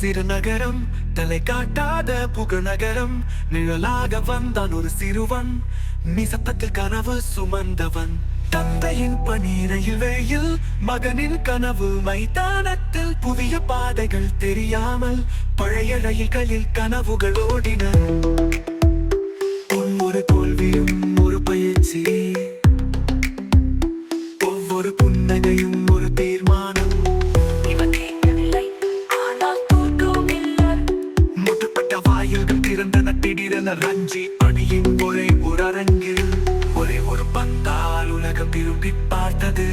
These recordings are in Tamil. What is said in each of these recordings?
சிறு நகரம் தலை காட்டாத புகழ்நகரம் நிழலாக வந்தான் ஒரு சிறுவன் நிசத்தத்தில் கனவு சுமந்தவன். தந்தையின் பனீரையில் வெயில் மகனின் கனவு மைதானத்தில் புதிய பாதைகள் தெரியாமல் பழைய ரயில்களில் கனவுகள் ஓடின. ஒவ்வொரு தோல்வியும் ஒரு பயிற்சி. ஒவ்வொரு புன்னகையும் திறந்தன திடீரென ரஞ்சி அணியின் ஒரே ஒரு அரங்கில் ஒரே ஒரு பந்தால் உலகம் திரும்பி பார்த்தது.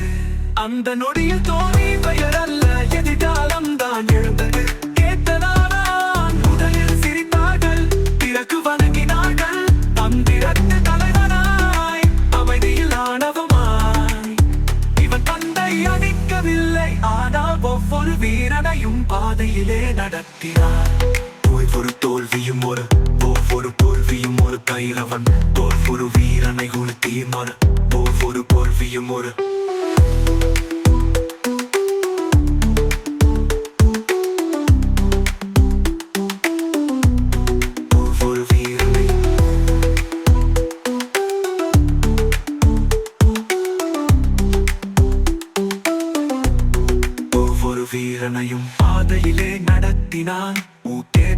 அந்த நொடியில் தோனி பெயர் அல்ல எதிர்காலம் தான் எழுந்தது. கேட்டனான் முதலில் சிரித்தார்கள் பிறகு வணங்கினார்கள். தந்திரத்து தலைவனாய் அமைதியில் ஆணவமாய். இவன் தந்தை அடிக்கவில்லை ஆனால் ஒவ்வொரு வீரனையும் பாதையிலே நடத்தினார். ஒரு தோல்வியும் ஒரு தோல்வியும் ஒரு கைரவன் ஒவ்வொரு வீரனை ஒரு தீர்மான போர் ஒரு போர்வியும் ஒரு வீரனையும் பாதையிலே நடத்தினான்.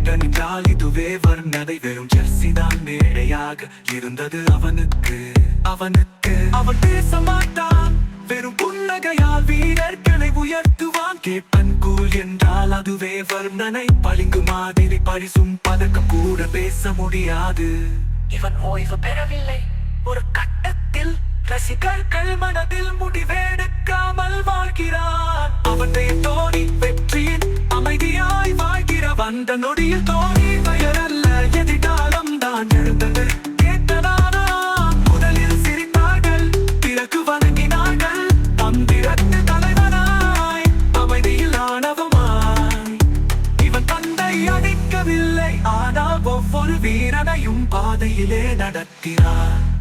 ஊத்தேட்டனின்றால் இதுவே வர்ணதை வெறும் ஜெர்சிதான் மேடையாக இருந்தது அவனுக்கு. அவனுக்கு. அவன் பேச மாட்டான். வெறும் புன்னகையால் வீரர்களை உயர்த்துவான். கேப்பன் கூல் என்றால் அதுவே வர்ணனை பளிங்கு மாதிரி பழிசும் பதக்கம் கூட பேச முடியாது. இவன் ஓய்வு பெறவில்லை. ஒரு கட்டத்தில் ரசிகர்கள் மனதில் முடிவெடுக்காமல் வாழ்கிறான். அவனுடைய அந்த நொடியில் தோணி பெயரல்ல எதிர்காலம் தான் எழுந்தது. கேட்டதானா? முதலில் சிரித்தார்கள் பிறகு வணங்கினார்கள். தந்திரத்து தலைவனாய் அமைதியில் ஆணவமாய். இவன் தந்தை அடிக்கவில்லை ஆனால் ஒவ்வொரு வீரனையும் பாதையிலே நடத்தினார்.